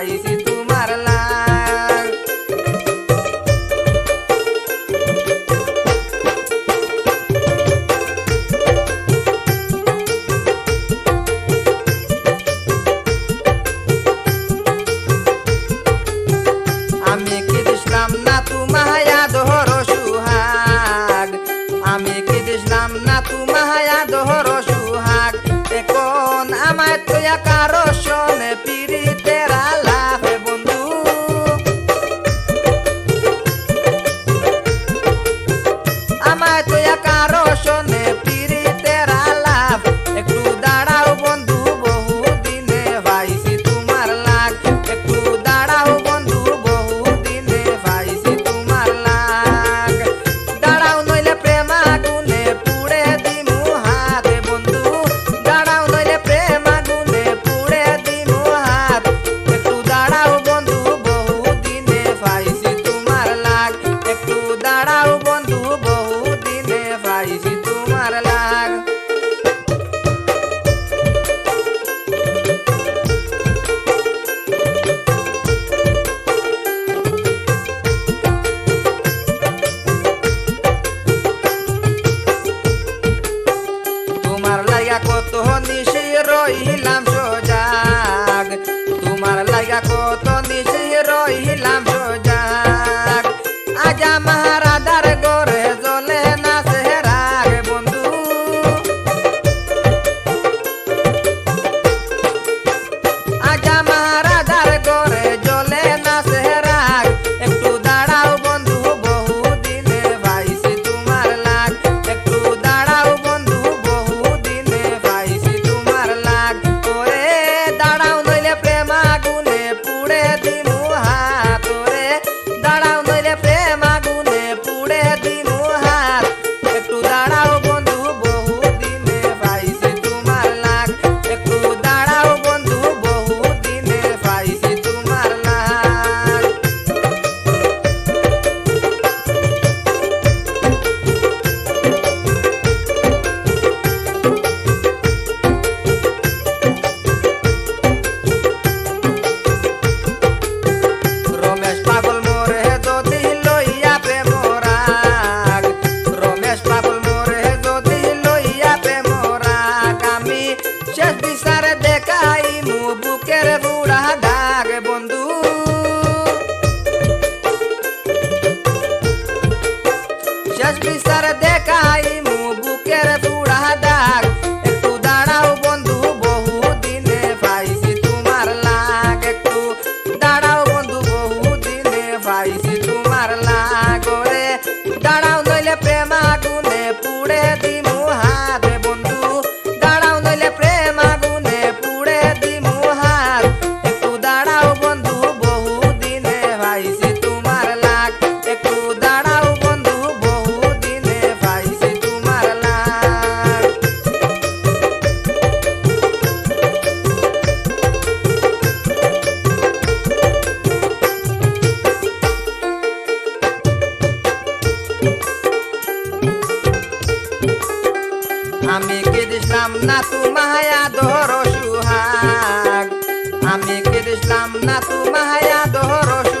party. As pisar até আমি কেঁদেছিলাম না মাহায়া দোহর সুহাগ। আমি কেঁদেছিলাম না মাহায়া দোহর সুহাগ